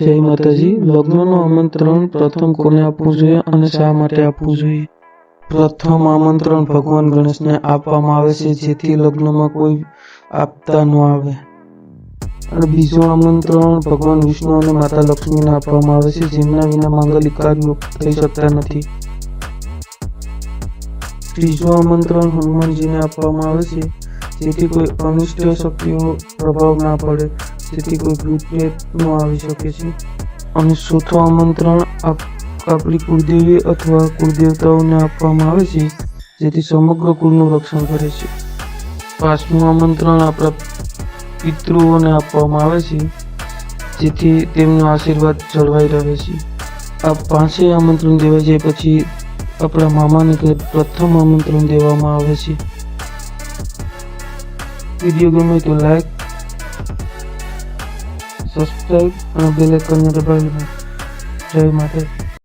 જય માતાજી, લગ્નનું આમંત્રણ પ્રથમ કોને આપવું જોઈએ અને શા માટે આપવું જોઈએ? પ્રથમ આમંત્રણ ભગવાન ગણેશને આપવામાં આવે છે, જેથી લગ્નમાં કોઈ આપતા ન આવે. અને બીજું આમંત્રણ ભગવાન વિષ્ણુ અને માતા લક્ષ્મીને આપવામાં આવે છે, જેમના વિના માંગલિક કાર્યો થઈ શકતા નથી. ત્રીજું આમંત્રણ હનુમાનજીને આપવામાં આવે છે, જેથી કોઈ અનિષ્ટ શક્તિઓ પ્રભાવ ના પડે. જેથી કોઈ ભૂત આવી શકે છે? અને ચોથો આમંત્રણ આપ- આપણી કુળદેવી અથવા કુળદેવતાઓને આપવામાં આવે છે, જેથી સમગ્ર કુળનું રક્ષણ કરે છે? પાંચમું આમંત્રણ આપણા પિતૃઓને આપવામાં આવે છે, જેથી તેમનો આશીર્વાદ જળવાઈ રહે છે. આ પાંચેય આમંત્રણ દેવાય છે પછી આપણા મામાને ઘરે પ્રથમ આમંત્રણ દેવામાં આવે છે. વીડિયો ગમે તો લાઈક સબસ્ક્રાઈબ અને બેલ આઇકનને દબાવી જય માતા